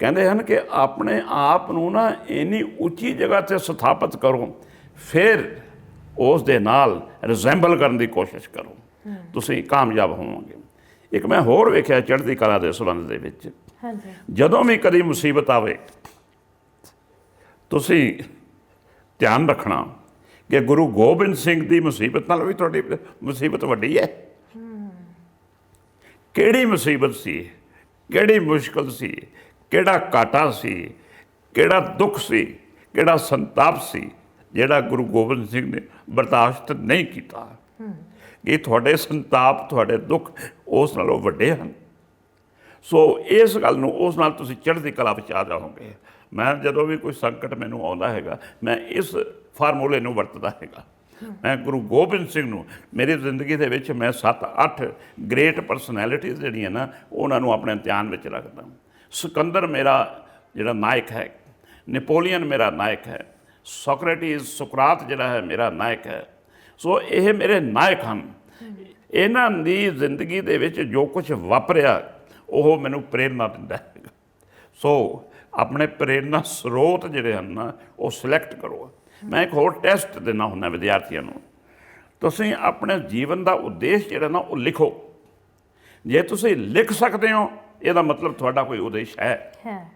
ਕਹਿੰਦੇ ਹਨ ਕਿ ਆਪਣੇ ਆਪ ਨੂੰ ਨਾ ਇੰਨੀ ਉੱਚੀ ਜਗ੍ਹਾ ਤੇ ਸਥਾਪਿਤ ਕਰੋ ਫਿਰ ਉਸ ਦੇ ਨਾਲ ਰਿਜ਼ੈਂਬਲ ਕਰਨ ਦੀ ਕੋਸ਼ਿਸ਼ ਕਰੋ। ਤੁਸੀਂ ਕਾਮਯਾਬ ਹੋਵੋਗੇ। ਇੱਕ ਮੈਂ ਹੋਰ ਵੇਖਿਆ ਚੜ੍ਹਦੀ ਕਲਾ ਦੇ ਸੰਬੰਧ ਦੇ ਵਿੱਚ। ਹਾਂਜੀ। ਜਦੋਂ ਵੀ ਕਦੀ ਮੁਸੀਬਤ ਆਵੇ ਤੁਸੀਂ ਧਿਆਨ ਰੱਖਣਾ ਕਿ ਗੁਰੂ ਗੋਬਿੰਦ ਸਿੰਘ ਦੀ ਮੁਸੀਬਤ ਨਾਲ ਵੀ ਤੁਹਾਡੀ ਮੁਸੀਬਤ ਵੱਡੀ ਹੈ। ਕਿਹੜੀ ਮੁਸੀਬਤ ਸੀ? ਕਿਹੜੀ ਮੁਸ਼ਕਲ ਸੀ? ਕਿਹੜਾ ਘਾਟਾ ਸੀ, ਕਿਹੜਾ ਦੁੱਖ ਸੀ, ਕਿਹੜਾ ਸੰਤਾਪ ਸੀ, ਜਿਹੜਾ ਗੁਰੂ ਗੋਬਿੰਦ ਸਿੰਘ ਨੇ ਬਰਦਾਸ਼ਤ ਨਹੀਂ ਕੀਤਾ। ਇਹ ਤੁਹਾਡੇ ਸੰਤਾਪ, ਤੁਹਾਡੇ ਦੁੱਖ ਉਸ ਨਾਲੋਂ ਵੱਡੇ ਹਨ। ਸੋ ਇਸ ਗੱਲ ਨੂੰ ਉਸ ਨਾਲ ਤੁਸੀਂ ਚੜ੍ਹਦੀ ਕਲਾ ਵਿੱਚ ਆ ਜਾਓਗੇ। ਮੈਂ ਜਦੋਂ ਵੀ ਕੋਈ ਸੰਕਟ ਮੈਨੂੰ ਆਉਂਦਾ ਹੈਗਾ, ਮੈਂ ਇਸ ਫਾਰਮੂਲੇ ਨੂੰ ਵਰਤਦਾ ਹੈਗਾ। ਮੈਂ ਗੁਰੂ ਗੋਬਿੰਦ ਸਿੰਘ ਨੂੰ, ਮੇਰੀ ਜ਼ਿੰਦਗੀ ਦੇ ਵਿੱਚ ਮੈਂ 7-8 ਗ੍ਰੇਟ ਪਰਸਨੈਲਿਟੀਜ਼ ਜਿਹੜੀਆਂ ਨਾ, ਉਹਨਾਂ ਨੂੰ ਆਪਣੇ ਧਿਆਨ ਵਿੱਚ ਰੱਖਦਾ ਸਿਕੰਦਰ ਮੇਰਾ ਜਿਹੜਾ ਨਾਇਕ ਹੈ, ਨੈਪੋਲੀਅਨ ਮੇਰਾ ਨਾਇਕ ਹੈ, ਸੋਕਰੇਟਿਸ, ਸੁਕਰਾਤ ਜਿਹੜਾ ਹੈ ਮੇਰਾ ਨਾਇਕ ਹੈ। ਸੋ ਇਹ ਮੇਰੇ ਨਾਇਕ ਹਨ। ਇਹਨਾਂ ਦੀ ਜ਼ਿੰਦਗੀ ਦੇ ਵਿੱਚ ਜੋ ਕੁਝ ਵਾਪਰਿਆ, ਉਹ ਮੈਨੂੰ ਪ੍ਰੇਰਨਾ ਦਿੰਦਾ ਹੈ। ਸੋ ਆਪਣੇ ਪ੍ਰੇਰਨਾ ਸਰੋਤ ਜਿਹੜੇ ਹਨ ਨਾ, ਉਹ ਸਿਲੈਕਟ ਕਰੋ। ਮੈਂ ਇੱਕ ਹੋਰ ਟੈਸਟ ਦੇਣਾ ਹੁੰਦਾ ਵਿਦਿਆਰਥੀਆਂ ਨੂੰ। ਤੁਸੀਂ ਆਪਣੇ ਜੀਵਨ ਦਾ ਉਦੇਸ਼ ਜਿਹੜਾ ਨਾ, ਉਹ ਲਿਖੋ। ਜੇ ਤੁਸੀਂ ਲਿਖ ਸਕਦੇ ਹੋ ਇਹਦਾ ਮਤਲਬ ਤੁਹਾਡਾ ਕੋਈ ਉਦੇਸ਼ ਹੈ। ਹੈ।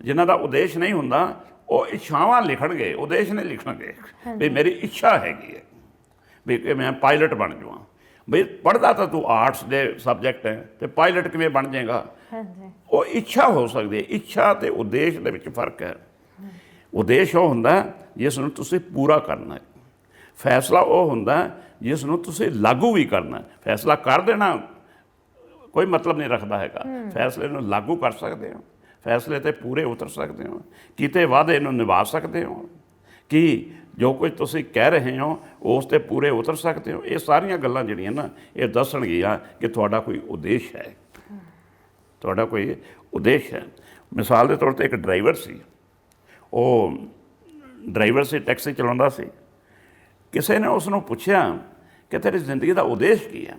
ਜਿਨ੍ਹਾਂ ਦਾ ਉਦੇਸ਼ ਨਹੀਂ ਹੁੰਦਾ ਉਹ ਇੱਛਾਵਾਂ ਲਿਖਣਗੇ ਉਦੇਸ਼ ਨਹੀਂ ਲਿਖਣਗੇ। ਵੀ ਮੇਰੀ ਇੱਛਾ ਹੈਗੀ ਹੈ। ਵੀ ਕਿ ਮੈਂ ਪਾਇਲਟ ਬਣ ਜਾਵਾਂ। ਬਈ ਪੜਦਾ ਤਾਂ ਤੂੰ ਆਰਟਸ ਦੇ ਸਬਜੈਕਟ ਹੈ ਤੇ ਪਾਇਲਟ ਕਿਵੇਂ ਬਣ ਜਾਏਗਾ? ਹਾਂਜੀ। ਉਹ ਇੱਛਾ ਹੋ ਸਕਦੀ ਹੈ। ਇੱਛਾ ਤੇ ਉਦੇਸ਼ ਦੇ ਵਿੱਚ ਫ਼ਰਕ ਹੈ। ਉਦੇਸ਼ ਉਹ ਹੁੰਦਾ ਜਿਸ ਨੂੰ ਤੁਸੀਂ ਪੂਰਾ ਕਰਨਾ ਹੈ। ਫੈਸਲਾ ਉਹ ਹੁੰਦਾ ਜਿਸ ਨੂੰ ਤੁਸੀਂ ਲਾਗੂ ਵੀ ਕਰਨਾ ਹੈ। ਫੈਸਲਾ ਕਰ ਦੇਣਾ ਕੋਈ ਮਤਲਬ ਨਹੀਂ ਰੱਖਦਾ ਹੈਗਾ। ਫੈਸਲੇ ਨੂੰ ਲਾਗੂ ਕਰ ਸਕਦੇ ਹੋ। ਫੈਸਲੇ ਤੇ ਪੂਰੇ ਉਤਰ ਸਕਦੇ ਹੋ। ਕੀਤੇ ਵਾਅਦੇ ਨੂੰ ਨਿਭਾ ਸਕਦੇ ਹੋ। ਕਿ ਜੋ ਕੁਝ ਤੁਸੀਂ ਕਹਿ ਰਹੇ ਹੋ ਉਸ ਤੇ ਪੂਰੇ ਉਤਰ ਸਕਦੇ ਹੋ? ਇਹ ਸਾਰੀਆਂ ਗੱਲਾਂ ਜਿਹੜੀਆਂ ਨਾ ਇਹ ਦੱਸਣਗੀਆਂ ਕਿ ਤੁਹਾਡਾ ਕੋਈ ਉਦੇਸ਼ ਹੈ। ਤੁਹਾਡਾ ਕੋਈ ਉਦੇਸ਼ ਹੈ। ਮਿਸਾਲ ਦੇ ਤੌਰ ਤੇ ਇੱਕ ਡਰਾਈਵਰ ਸੀ। ਉਹ ਡਰਾਈਵਰ ਸੀ ਟੈਕਸੀ ਚਲਾਉਂਦਾ ਸੀ। ਕਿਸੇ ਨੇ ਉਸ ਨੂੰ ਪੁੱਛਿਆ ਕਿ ਤੇਰੀ ਜ਼ਿੰਦਗੀ ਦਾ ਉਦੇਸ਼ ਕੀ ਹੈ?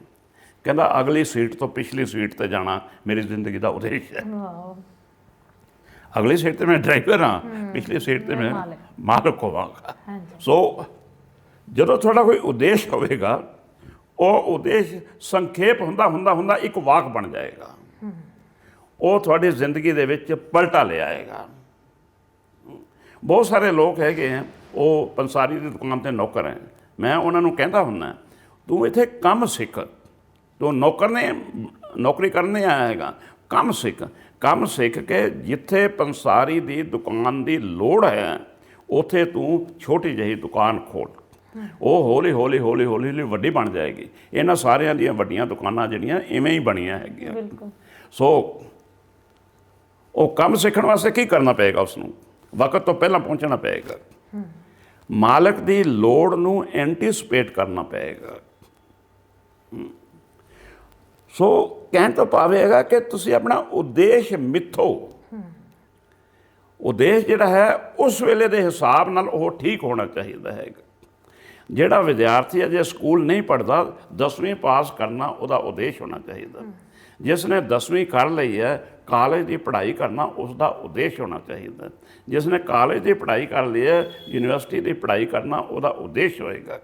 ਕਹਿੰਦਾ ਅਗਲੀ ਸੀਟ ਤੋਂ ਪਿਛਲੀ ਸੀਟ ਤੇ ਜਾਣਾ ਮੇਰੀ ਜ਼ਿੰਦਗੀ ਦਾ ਉਦੇਸ਼ ਹੈ। ਵਾਓ। ਅਗਲੀ ਸੀਟ ਤੇ ਮੈਂ ਡਰਾਈਵਰ ਹਾਂ ਪਿਛਲੀ ਸੀਟ ਤੇ ਮੈਂ ਮਾਲਕ। ਹੋਵਾਂਗਾ। ਹਾਂਜੀ। ਸੋ ਜਦੋਂ ਤੁਹਾਡਾ ਕੋਈ ਉਦੇਸ਼ ਹੋਵੇਗਾ ਉਹ ਉਦੇਸ਼ ਸੰਖੇਪ ਹੁੰਦਾ ਹੁੰਦਾ ਹੁੰਦਾ ਇੱਕ ਵਾਕ ਬਣ ਜਾਏਗਾ। ਉਹ ਤੁਹਾਡੀ ਜ਼ਿੰਦਗੀ ਦੇ ਵਿੱਚ ਪਲਟਾ ਲੈ ਆਏਗਾ। ਬਹੁਤ ਸਾਰੇ ਲੋਕ ਹੈਗੇ ਆ ਉਹ ਪੰਸਾਰੀ ਦੀ ਦੁਕਾਨ ਤੇ ਨੌਕਰ ਹੈ। ਮੈਂ ਉਹਨਾਂ ਨੂੰ ਕਹਿੰਦਾ ਹੁੰਦਾ ਤੂੰ ਇੱਥੇ ਕੰਮ ਸਿੱਖ। ਤੂੰ ਨੌਕਰ ਨੇ ਨੌਕਰੀ ਕਰਨ ਨਹੀਂ ਆਇਆ ਹੈਗਾ ਕੰਮ ਸਿੱਖ ਕੰਮ ਸਿੱਖ ਕੇ ਜਿੱਥੇ ਪੰਸਾਰੀ ਦੀ ਦੁਕਾਨ ਦੀ ਲੋੜ ਹੈ ਉਥੇ ਤੂੰ ਛੋਟੀ ਜਿਹੀ ਦੁਕਾਨ ਖੋਲ। ਉਹ ਹੌਲੀ ਹੌਲੀ ਹੌਲੀ ਹੌਲੀ ਹੌਲੀ ਵੱਡੀ ਬਣ ਜਾਏਗੀ। ਇਹਨਾਂ ਸਾਰਿਆਂ ਦੀਆਂ ਵੱਡੀਆਂ ਦੁਕਾਨਾਂ ਜਿਹੜੀਆਂ ਇਵੇਂ ਹੀ ਬਣੀਆਂ ਹੈਗੀਆਂ। ਬਿਲਕੁਲ। ਸੋ ਉਹ ਕੰਮ ਸਿੱਖਣ ਵਾਸਤੇ ਕੀ ਕਰਨਾ ਪਏਗਾ ਉਸ ਨੂੰ ਵਕਤ ਤੋਂ ਪਹਿਲਾਂ ਪਹੁੰਚਣਾ ਪਏਗਾ। ਮਾਲਕ ਦੀ ਲੋੜ ਨੂੰ ਐਂਟੀਸਪੇਟ ਕਰਨਾ ਪਏਗਾ। ਸੋ ਕਹਿਣ ਤੋਂ ਪਾਵੇਗਾ ਕਿ ਤੁਸੀਂ ਆਪਣਾ ਉਦੇਸ਼ ਮਿੱਥੋ। ਉਦੇਸ਼ ਜਿਹੜਾ ਹੈ, ਉਸ ਵੇਲੇ ਦੇ ਹਿਸਾਬ ਨਾਲ ਉਹ ਠੀਕ ਹੋਣਾ ਚਾਹੀਦਾ ਹੈਗਾ। ਜਿਹੜਾ ਵਿਦਿਆਰਥੀ ਅਜੇ ਸਕੂਲ ਨਹੀਂ ਪੜਦਾ 10ਵੀਂ ਪਾਸ ਕਰਨਾ ਉਹਦਾ ਉਦੇਸ਼ ਹੋਣਾ ਚਾਹੀਦਾ। ਜਿਸ ਨੇ 10ਵੀਂ ਕਰ ਲਈ ਹੈ, ਕਾਲਜ ਦੀ ਪੜ੍ਹਾਈ ਕਰਨਾ ਉਸ ਦਾ ਉਦੇਸ਼ ਹੋਣਾ ਚਾਹੀਦਾ। ਜਿਸ ਨੇ ਕਾਲਜ ਦੀ ਪੜ੍ਹਾਈ ਕਰ ਲਈ ਹੈ, ਯੂਨੀਵਰਸਿਟੀ ਦੀ ਪੜ੍ਹਾਈ ਕਰਨਾ ਉਹਦਾ ਉਦੇਸ਼ ਹੋਏਗਾ।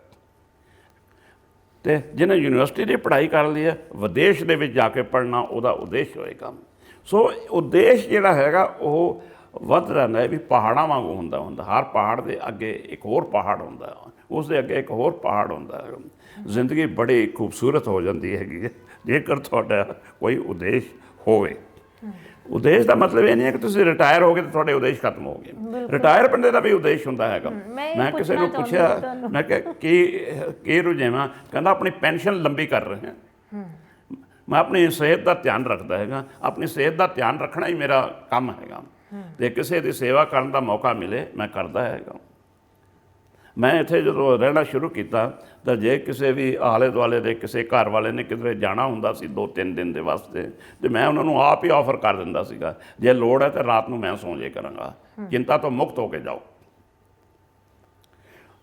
ਤੇ ਜਿਹਨੇ ਯੂਨੀਵਰਸਿਟੀ ਦੀ ਪੜ੍ਹਾਈ ਕਰ ਲਈ ਹੈ ਵਿਦੇਸ਼ ਦੇ ਵਿੱਚ ਜਾ ਕੇ ਪੜ੍ਹਨਾ ਉਹਦਾ ਉਦੇਸ਼ ਹੋਏਗਾ ਸੋ ਉਦੇਸ਼ ਜਿਹੜਾ ਹੈਗਾ ਉਹ ਵੱਧ ਰਹਿੰਦਾ ਹੈ ਵੀ ਪਹਾੜਾਂ ਵਾਂਗੂ ਹੁੰਦਾ ਹੁੰਦਾ। ਹਰ ਪਹਾੜ ਦੇ ਅੱਗੇ ਇੱਕ ਹੋਰ ਪਹਾੜ ਹੁੰਦਾ। ਹੈ, ਉਸ ਦੇ ਅੱਗੇ ਇੱਕ ਹੋਰ ਪਹਾੜ ਹੁੰਦਾ ਜ਼ਿੰਦਗੀ ਬੜੀ ਖੂਬਸੂਰਤ ਹੋ ਜਾਂਦੀ ਹੈਗੀ ਹੈ, ਜੇਕਰ ਤੁਹਾਡਾ ਕੋਈ ਉਦੇਸ਼ ਹੋਵੇ। ਉਦੇਸ਼ ਦਾ ਮਤਲਬ ਇਹ ਨਹੀਂ ਹੈ ਕਿ ਤੁਸੀਂ ਰਿਟਾਇਰ ਹੋ ਗਏ ਤੇ ਤੁਹਾਡੇ ਉਦੇਸ਼ ਖਤਮ ਹੋ ਗਏ। ਰਿਟਾਇਰ ਬੰਦੇ ਦਾ ਵੀ ਉਦੇਸ਼ ਹੁੰਦਾ ਹੈਗਾ। ਮੈਂ ਕਿਸੇ ਨੂੰ ਪੁੱਛਿਆ। ਮੈਂ ਕਿਹਾ ਕੀ ਕੀ ਰੁਝੇਵਾਂ? ਕਹਿੰਦਾ ਆਪਣੀ ਪੈਨਸ਼ਨ ਲੰਬੀ ਕਰ ਰਹੇ ਹਾਂ। ਮੈਂ ਆਪਣੀ ਸਿਹਤ ਦਾ ਧਿਆਨ ਰੱਖਦਾ ਹੈਗਾ। ਆਪਣੀ ਸਿਹਤ ਦਾ ਧਿਆਨ ਰੱਖਣਾ ਹੀ ਮੇਰਾ ਕੰਮ ਹੈਗਾ। ਤੇ ਕਿਸੇ ਦੀ ਸੇਵਾ ਕਰਨ ਦਾ ਮੌਕਾ ਮਿਲੇ ਮੈਂ ਕਰਦਾ ਹੈਗਾ। ਮੈਂ ਇੱਥੇ ਜਦੋਂ ਰਹਿਣਾ ਸ਼ੁਰੂ ਕੀਤਾ ਤਾਂ ਜੇ ਕਿਸੇ ਵੀ ਆਲੇ ਦੁਆਲੇ ਦੇ ਕਿਸੇ ਘਰ ਵਾਲੇ ਨੇ ਕਿਧਰੇ ਜਾਣਾ ਹੁੰਦਾ ਸੀ ਦੋ ਤਿੰਨ ਦਿਨ ਦੇ ਵਾਸਤੇ ਤੇ ਮੈਂ ਉਹਨਾਂ ਨੂੰ ਆਪ ਹੀ ਆਫਰ ਕਰ ਦਿੰਦਾ ਸੀਗਾ ਜੇ ਲੋੜ ਹੈ ਤਾਂ ਰਾਤ ਨੂੰ ਮੈਂ ਸੌਂ ਜੇ ਕਰਾਂਗਾ। ਚਿੰਤਾ ਤੋਂ ਮੁਕਤ ਹੋ ਕੇ ਜਾਓ।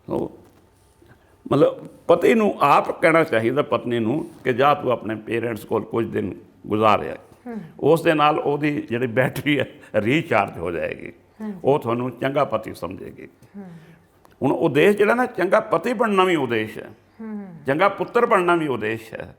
ਸੋ ਮਤਲਬ ਪਤੀ ਨੂੰ ਆਪ ਕਹਿਣਾ ਚਾਹੀਦਾ ਪਤਨੀ ਨੂੰ ਕਿ ਜਾ ਤੂੰ ਆਪਣੇ ਪੇਰੈਂਟਸ ਕੋਲ ਕੁਝ ਦਿਨ ਗੁਜ਼ਾਰਿਆ। ਉਸ ਦੇ ਨਾਲ ਉਹਦੀ ਜਿਹੜੀ ਬੈਟਰੀ ਹੈ ਰੀਚਾਰਜ ਹੋ ਜਾਏਗੀ। ਉਹ ਤੁਹਾਨੂੰ ਚੰਗਾ ਪਤੀ ਸਮਝੇਗੀ। ਹੁਣ ਉਦੇਸ਼ ਜਿਹੜਾ ਨਾ ਚੰਗਾ ਪਤੀ ਬਣਨਾ ਵੀ ਉਦੇਸ਼ ਹੈ। ਚੰਗਾ ਪੁੱਤਰ ਬਣਨਾ ਵੀ ਉਦੇਸ਼ ਹੈ।